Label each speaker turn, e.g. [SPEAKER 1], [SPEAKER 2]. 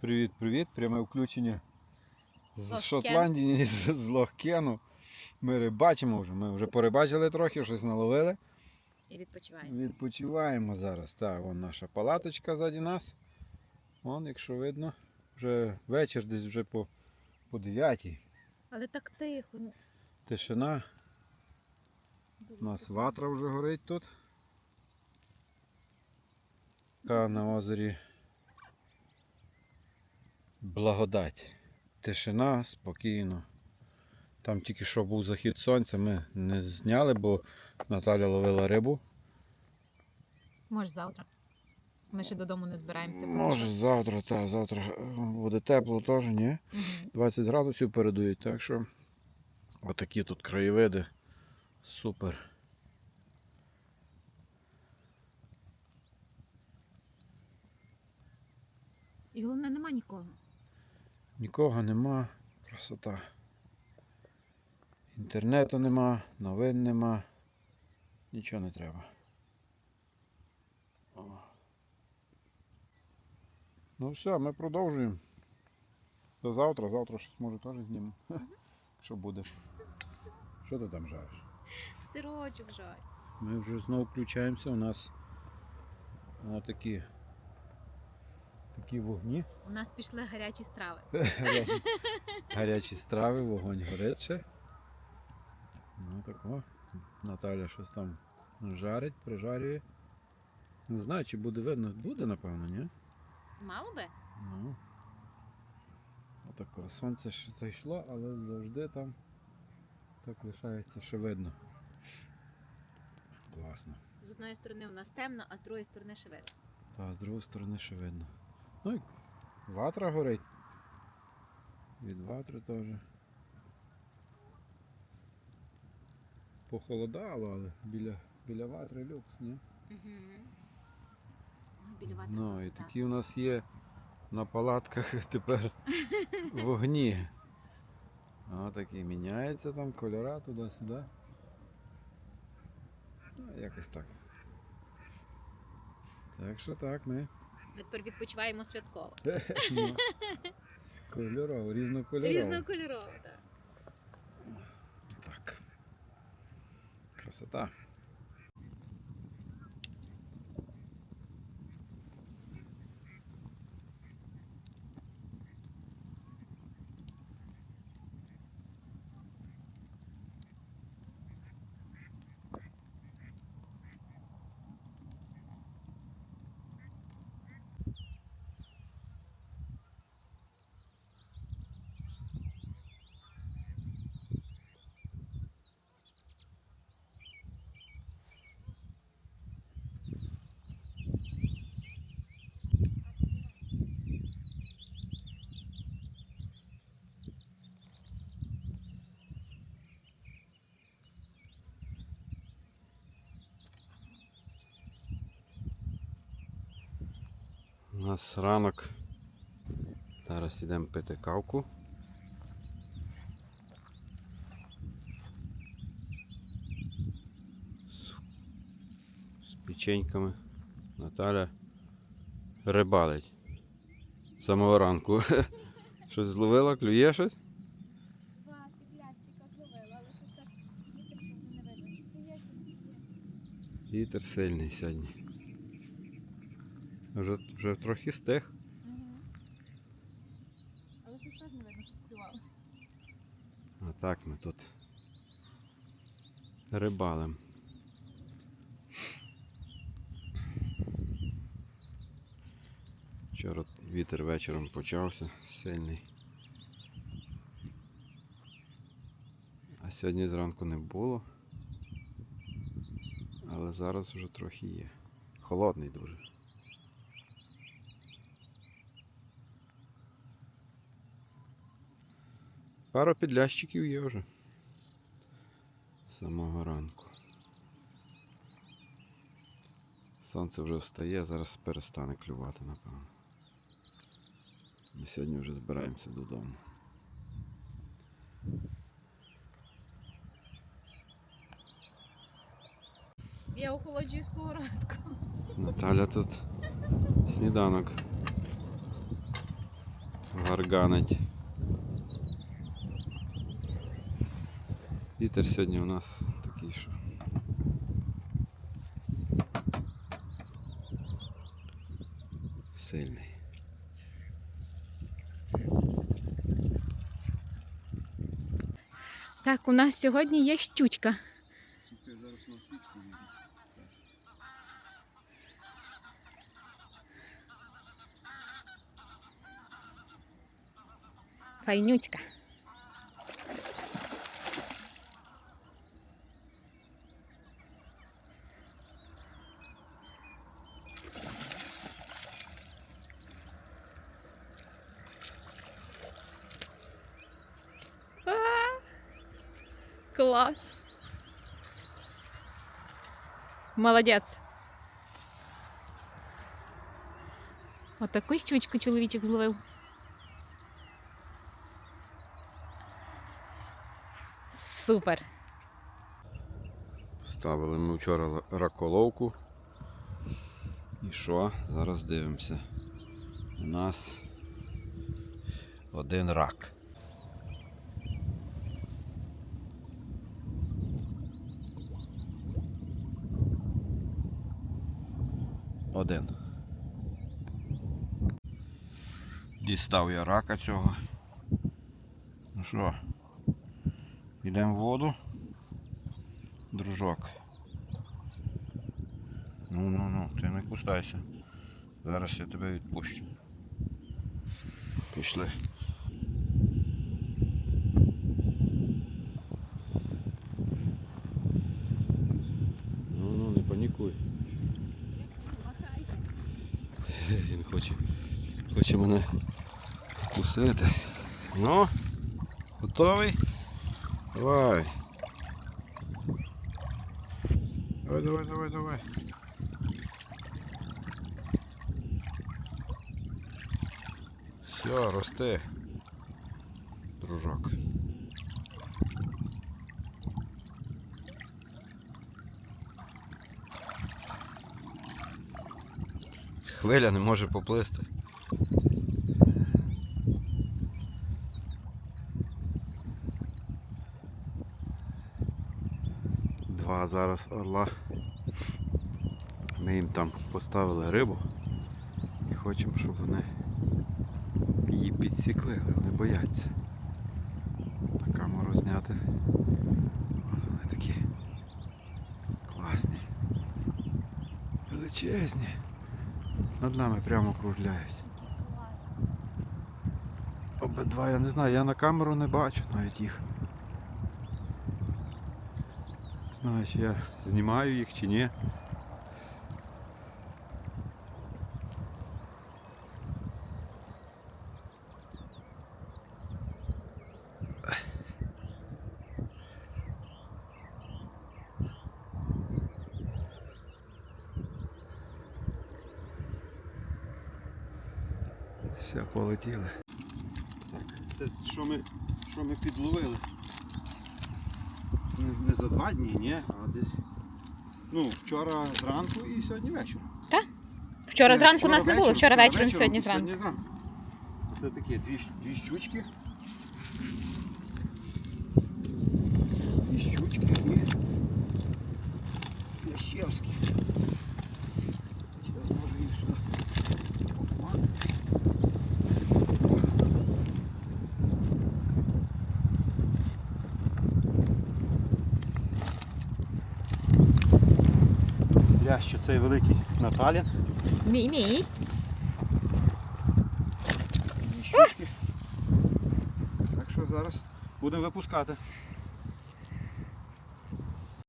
[SPEAKER 1] Привіт-привіт, пряме включення з
[SPEAKER 2] Лохкен.
[SPEAKER 1] Шотландії, з, з Лохкену. Ми рибачимо вже. Ми вже порибачили трохи, щось наловили.
[SPEAKER 2] І відпочиваємо.
[SPEAKER 1] Відпочиваємо зараз. Так, вон наша палаточка ззаді нас. Вон, якщо видно, вже вечір, десь вже по, по 9
[SPEAKER 2] Але так тихо. ну,
[SPEAKER 1] Тишина. У нас ватра вже горить тут. Така на озері. Благодать. Тишина, спокійно. Там тільки що був захід сонця, ми не зняли, бо Наталя ловила рибу.
[SPEAKER 2] Може завтра. Ми ще додому не збираємося.
[SPEAKER 1] Може завтра, так, завтра е, буде тепло теж, ні?
[SPEAKER 2] Угу.
[SPEAKER 1] 20 градусів передають, так що отакі тут краєвиди. Супер.
[SPEAKER 2] І головне, нема нікого.
[SPEAKER 1] Нікого нема, красота. Інтернету нема, новин нема. Нічого не треба. О. Ну все, ми продовжуємо. До завтра, завтра щось може теж знімемо. Що буде? Що ти там жариш?
[SPEAKER 2] Сирочок жаль.
[SPEAKER 1] Ми вже знову включаємося. У нас такі, такі вогні.
[SPEAKER 2] У нас пішли гарячі страви.
[SPEAKER 1] Гарячі, страви, вогонь горить ще. Ну тако. Наталя щось там жарить, прижарює. Не знаю, чи буде видно. Буде, напевно, ні?
[SPEAKER 2] Мало би?
[SPEAKER 1] Ну. Отако. Сонце ще зайшло, але завжди там так лишається, що видно. Класно.
[SPEAKER 2] З одної сторони у нас темно, а з другої сторони ще видно.
[SPEAKER 1] Та з другої сторони ще видно. Ну і ватра горить. Від ватри теж. Похолодало, але біля, біля ватри люкс, ні?
[SPEAKER 2] Угу. Біля ватри
[SPEAKER 1] Ну і такі у нас є на палатках тепер вогні. О, такі міняються там кольора туди-сюди. Ну, якось так. Так що так, ми
[SPEAKER 2] Ми тепер відпочиваємо святково.
[SPEAKER 1] Ну, Кольорово, різнокольорово.
[SPEAKER 2] Різнокольорово, так.
[SPEAKER 1] Так. Красота. Нас ранок. Зараз йдемо пити кавку. З, печеньками. Наталя рибалить. З Самого ранку. Щось зловила, клює щось?
[SPEAKER 2] Вітер
[SPEAKER 1] сильний сьогодні. Вже, вже трохи стих.
[SPEAKER 2] Угу. Але щось теж не видно, щоб клювало.
[SPEAKER 1] А так ми тут рибалим. Вчора вітер вечором почався сильний. А сьогодні зранку не було. Але зараз вже трохи є. Холодний дуже. Пару підлящиків є вже. З самого ранку. Сонце вже встає, зараз перестане клювати, напевно. Ми сьогодні вже збираємося додому.
[SPEAKER 2] Я охолоджую сковородку.
[SPEAKER 1] Наталя тут сніданок гарганить. Вітер сьогодні у нас такий, що. Сильний.
[SPEAKER 2] Так, у нас сьогодні є щучка. Файнюцька. Клас. Молодець. Отаку щучку чоловічок зловив. Супер.
[SPEAKER 1] Ставили ми вчора раколовку. І що? Зараз дивимося. У нас один рак. Один. Дістав я рака цього. Ну що, йдемо в воду? дружок. Ну ну ну, ти не кусайся. Зараз я тебе відпущу. Пішли. Ну ну не панікуй. Він хоче, вкусити. Ну, готовий? Давай. Давай, давай, давай, давай. Все, рости, дружок. Хвиля не може поплисти. Два зараз орла. Ми їм там поставили рибу і хочемо, щоб вони її підсікли, вони бояться. На камеру зняти. От вони такі класні. Величезні. Над нами прямо кружляють. Обидва, я не знаю, я на камеру не бачу навіть їх. Не знаю, я знімаю їх чи ні. Все, полетіли. Так, це що ми, що ми підловили? Не, не за два дні, ні, а десь. Ну, вчора зранку і сьогодні вечором.
[SPEAKER 2] Вчора
[SPEAKER 1] Ні,
[SPEAKER 2] зранку нас не було, вчора вечором, сьогодні зранку.
[SPEAKER 1] Сьогодні зранку. Це такі дві, щ- дві щучки. Дві щучки і Ящевські. Зараз може їх сюди. Опа. Лящ цей великий Наталін.
[SPEAKER 2] Мій мій.
[SPEAKER 1] Щучки. Так що зараз будемо випускати.